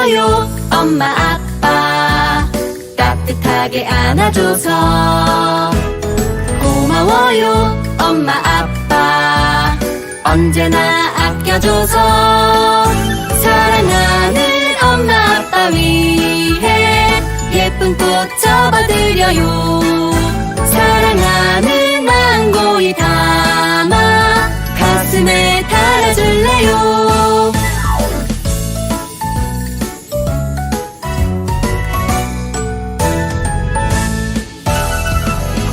고마워요. 엄마 아빠 따뜻하게 안아줘서 고마워요. 엄마 아빠 언제나 아껴줘서 사랑하는 엄마 아빠 위해 예쁜 꽃 접어드려요.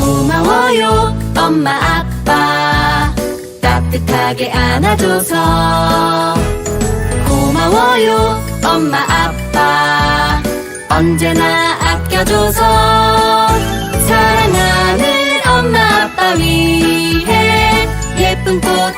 고마워요 엄마 아빠. 따뜻하게 안아줘서. 고마워요 엄마 아빠. 언제나 아껴줘서. 사랑하는 엄마 아빠 위해 예쁜 꽃